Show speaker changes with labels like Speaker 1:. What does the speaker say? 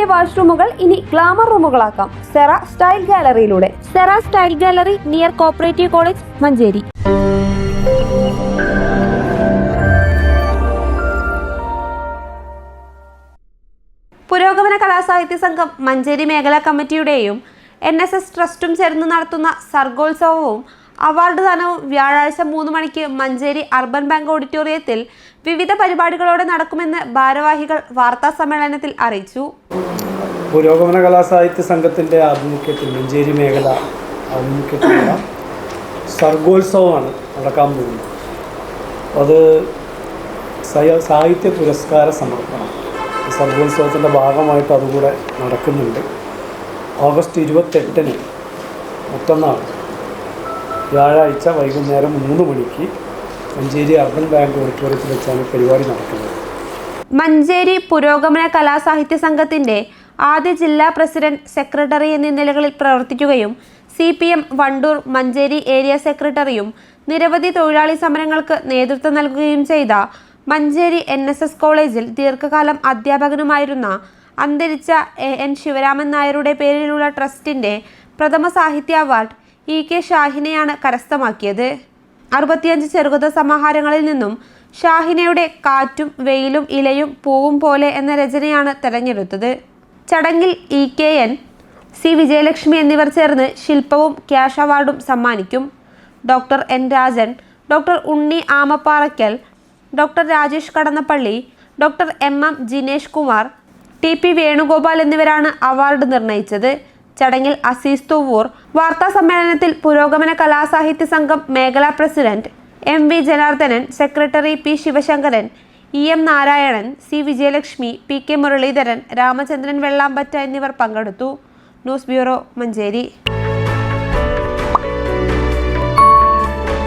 Speaker 1: വീടിന്റെ വാഷ്റൂമുകൾ ഇനി ഗ്ലാമർ റൂമുകളാക്കാം. Sera style ഗാലറിയിലൂടെ. Sera style gallery near cooperative college Manjeri. പുരോഗമന കലാസാഹിത്യ സംഘം മഞ്ചേരി മേഖലാ കമ്മിറ്റിയുടെയും എൻ എസ് എസ് ട്രസ്റ്റും ചേർന്ന് നടത്തുന്ന സർഗോത്സവവും അവാർഡ് ദാനവും വ്യാഴാഴ്ച മൂന്ന് മണിക്ക് മഞ്ചേരി അർബൻ ബാങ്ക് ഓഡിറ്റോറിയത്തിൽ വിവിധ പരിപാടികളോടെ നടക്കുമെന്ന് ഭാരവാഹികൾ വാർത്താ സമ്മേളനത്തിൽ അറിയിച്ചു.
Speaker 2: പുരോഗമന കലാസാഹിത്യ സംഘത്തിന്റെ ആഭിമുഖ്യത്തിൽ മഞ്ചേരി മേഖല ആഭിമുഖ്യത്തിലുള്ള സർഗോത്സവമാണ് നടക്കാൻ പോകുന്നത്. അത് സാഹിത്യ പുരസ്കാര സമർപ്പണം. സർഗോത്സവത്തിന്റെ ഭാഗമായിട്ട് അതുകൂടെ നടക്കുന്നുണ്ട്. ഓഗസ്റ്റ് ഇരുപത്തെട്ടിന് മറ്റന്നാൾ വ്യാഴാഴ്ച വൈകുന്നേരം മൂന്ന് മണിക്ക് മഞ്ചേരി അർബൻ ബാങ്ക് ഓഡിറ്റോറിയത്തിൽ വെച്ചാണ് പരിപാടി നടക്കുന്നത്.
Speaker 1: മഞ്ചേരി പുരോഗമന കലാസാഹിത്യ സംഘത്തിന്റെ ആദ്യ ജില്ലാ പ്രസിഡന്റ് സെക്രട്ടറി എന്നീ നിലകളിൽ പ്രവർത്തിക്കുകയും C P M Wandoor Manjeri area സെക്രട്ടറിയും നിരവധി തൊഴിലാളി സമരങ്ങൾക്ക് നേതൃത്വം നൽകുകയും ചെയ്ത മഞ്ചേരി എൻ എസ് എസ് കോളേജിൽ ദീർഘകാലം അധ്യാപകനുമായിരുന്ന അന്തരിച്ച എ എൻ ശിവരാമൻ നായരുടെ പേരിലുള്ള ട്രസ്റ്റിന്റെ പ്രഥമ സാഹിത്യ അവാർഡ് ഇ കെ ഷാഹിനെയാണ് കരസ്ഥമാക്കിയത്. അറുപത്തിയഞ്ച് ചെറുകഥ സമാഹാരങ്ങളിൽ നിന്നും ഷാഹിനയുടെ കാറ്റും വെയിലും ഇലയും പൂവും പോലെ എന്ന രചനയാണ് തെരഞ്ഞെടുത്തത്. ചടങ്ങിൽ E K N C Vijayalakshmi എന്നിവർ ചേർന്ന് ശില്പവും ക്യാഷ് അവാർഡും സമ്മാനിക്കും. Doctor N Rajan doctor Unni Amapparakkal doctor Rajesh Kadannappally doctor M M Jinesh Kumar T P Venugopal എന്നിവരാണ് അവാർഡ് നിർണയിച്ചത്. ചടങ്ങിൽ അസീസ് തുവൂർ വാർത്താ സമ്മേളനത്തിൽ പുരോഗമന കലാസാഹിത്യ സംഘം മേഖലാ president M V Janardhanan secretary P Sivasankaran E M Narayanan C Vijayalakshmi P K Muraleedharan Ramachandran Vellampatta എന്നിവർ പങ്കെടുത്തു. News bureau Manjeri.